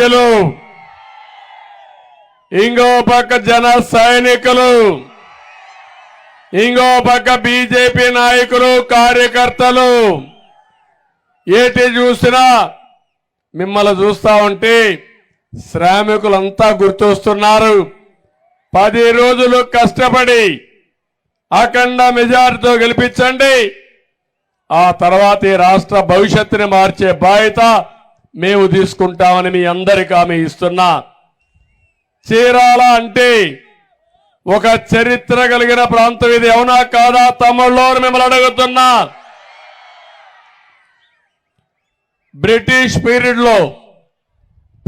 సభ్యులు ఇంకో పక్క జన సైనికులు ఇంకో పక్క బీజేపీ నాయకులు కార్యకర్తలు ఏటి చూసినా మిమ్మల్ని చూస్తా ఉంటే శ్రామికులంతా గుర్తొస్తున్నారు. పది రోజులు కష్టపడి అఖండ మెజార్టీతో గెలిపించండి. ఆ తర్వాత ఈ రాష్ట్ర భవిష్యత్తుని మార్చే బాధ్యత మేము తీసుకుంటామని మీ అందరికీ హామీ ఇస్తున్నా. చీరాల అంటే ఒక చరిత్ర కలిగిన ప్రాంతం ఇది అవునా కాదా? తమ్ముళ్ళు మిమ్మల్ని అడుగుతున్నా. బ్రిటిష్ పీరియడ్లో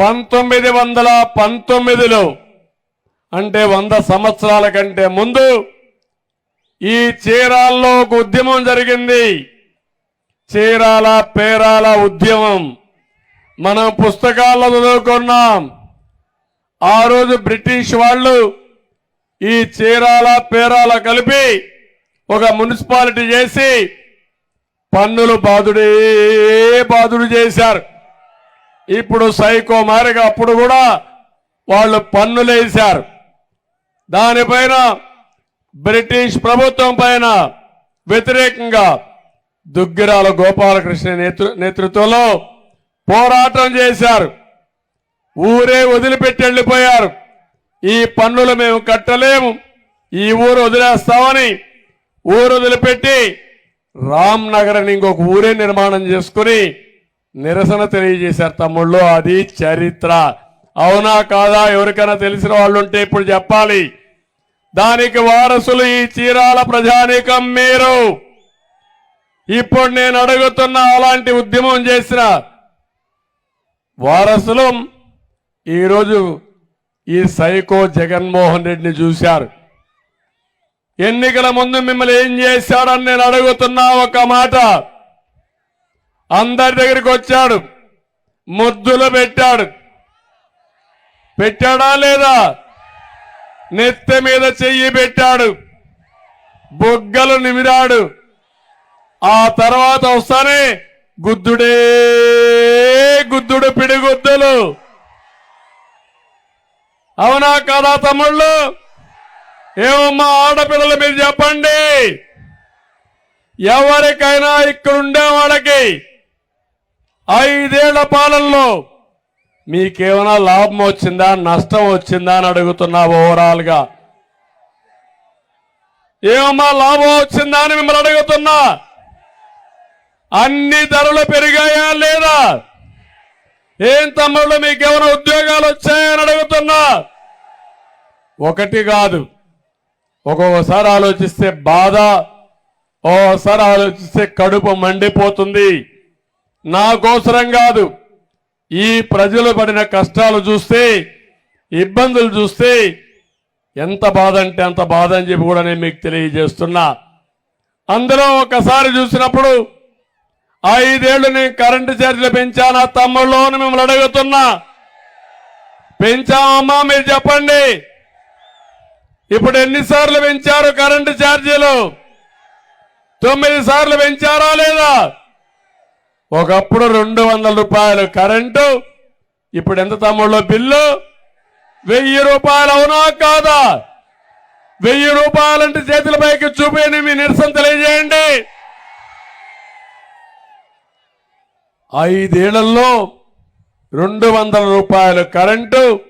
పంతొమ్మిది వందల పంతొమ్మిదిలో అంటే వంద సంవత్సరాల కంటే ముందు ఈ చీరాల్లో ఒక ఉద్యమం జరిగింది. చీరాల పేరాల ఉద్యమం. మనం పుస్తకాల్లో చదువుకున్నాం. ఆ రోజు బ్రిటిష్ వాళ్ళు ఈ చీరాల పేరాల కలిపి ఒక మున్సిపాలిటీ చేసి పన్నులు బాదుడే బాదుడు చేశారు. ఇప్పుడు సైకో మారిగా అప్పుడు కూడా వాళ్ళు పన్నులు వేశారు. దానిపైన బ్రిటిష్ ప్రభుత్వం పైన వ్యతిరేకంగా దుగ్గిరాల గోపాలకృష్ణ నేతృ నేతృత్వంలో పోరాటం చేశారు. ఊరే వదిలిపెట్టి వెళ్ళిపోయారు. ఈ పన్నులు మేము కట్టలేము. ఈ ఊరు వదిలేస్తామని ఊరు వదిలిపెట్టి రామ్ నగర్ అని ఇంకొక ఊరే నిర్మాణం చేసుకుని నిరసన తెలియజేశారు తమ్ముళ్ళు. అది చరిత్ర. అవునా కాదా? ఎవరికైనా తెలిసిన వాళ్ళు ఉంటే ఇప్పుడు చెప్పాలి. దానికి వారసులు ఈ చీరాల ప్రజానీకం మీరు. ఇప్పుడు నేను అడుగుతున్న అలాంటి ఉద్యమం చేసిన వారసులు ఈరోజు ఈ సైకో జగన్మోహన్ రెడ్డిని చూశారు. ఎన్నికల ముందు మిమ్మల్ని ఏం చేశాడని నేను అడుగుతున్నా ఒక మాట. అందరి దగ్గరికి వచ్చాడు. ముద్దులు పెట్టాడు. పెట్టాడా లేదా? నెత్తి మీద చెయ్యి పెట్టాడు. బొగ్గలు నిమిరాడు. ఆ తర్వాత వస్తానే గుద్దుడే పిడిగుద్దులు అవునా కాదా తమ్ముళ్ళు? ఏమమ్మా ఆడపిల్లలు మీరు చెప్పండి. ఎవరికైనా ఇక్కడుండే వాళ్ళకి ఐదేళ్ళ పాలనలో మీకేమైనా లాభం వచ్చిందా నష్టం వచ్చిందా అని అడుగుతున్నా ఓవరాల్గా ఏమమ్మా లాభం వచ్చిందా అని మిమ్మల్ని అడుగుతున్నా? అన్ని ధరలు పెరిగాయా లేదా? ఏం తమ్ముళ్ళు మీకేమైనా ఉద్యోగాలు వచ్చాయని అడుగుతున్నా? ఒకటి కాదు. ఒక్కొక్కసారి ఆలోచిస్తే బాధ ఓసారి ఆలోచిస్తే కడుపు మండిపోతుంది. నాకోసరం కాదు. ఈ ప్రజలు పడిన కష్టాలు చూస్తే ఇబ్బందులు చూస్తే ఎంత బాధ అంటే అంత బాధ అని చెప్పి కూడా నేను మీకు తెలియజేస్తున్నా. అందులో ఒకసారి చూసినప్పుడు ఐదేళ్ళు నేను కరెంటు ఛార్జీలు పెంచానా తమ్ముళ్ళు అని మిమ్మల్ని అడుగుతున్నా. పెంచామమ్మా మీరు చెప్పండి. ఇప్పుడు ఎన్నిసార్లు పెంచారు కరెంటు ఛార్జీలు? తొమ్మిది సార్లు పెంచారా లేదా? ఒకప్పుడు రెండు వందల రూపాయలు కరెంటు ఇప్పుడు ఎంత తమ్ముళ్ళు బిల్లు? వెయ్యి రూపాయలు అవునా కాదా? వెయ్యి రూపాయలంటే చేతుల పైకి చూపేయండి మీ నిరసన తెలియజేయండి. ఐదేళ్ళలో రెండు వందల రూపాయలు కరెంటు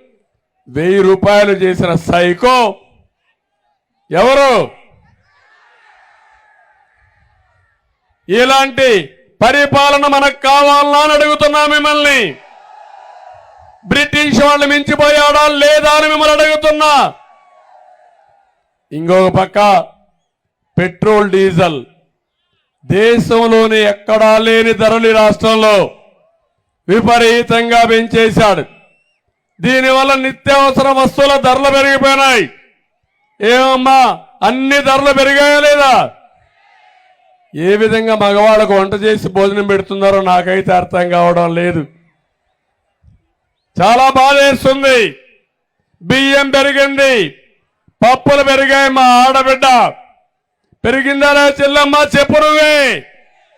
వెయ్యి రూపాయలు చేసిన సైకో ఎవరు? ఇలాంటి పరిపాలన మనకు కావాలా అని అడుగుతున్నా మిమ్మల్ని. బ్రిటిష్ వాళ్ళు మించిపోయాడా లేదా అని మిమ్మల్ని అడుగుతున్నా. ఇంకొక పక్క పెట్రోల్ డీజిల్. దేశంలోని ఎక్కడా లేని ధరలు ఈ రాష్ట్రంలో విపరీతంగా పెంచేశాడు. దీనివల్ల నిత్యావసర వస్తువుల ధరలు పెరిగిపోయినాయి. ఏమమ్మా అన్ని ధరలు పెరిగాయా లేదా? ఏ విధంగా మగవాళ్ళకు వంట చేసి భోజనం పెడుతున్నారో నాకైతే అర్థం కావడం లేదు. చాలా బాధేస్తుంది బియ్యం పెరిగింది. పప్పులు పెరిగాయి మా ఆడబిడ్డ. పెరిగిందా చెల్లమ్మ చెప్పు నువ్వే.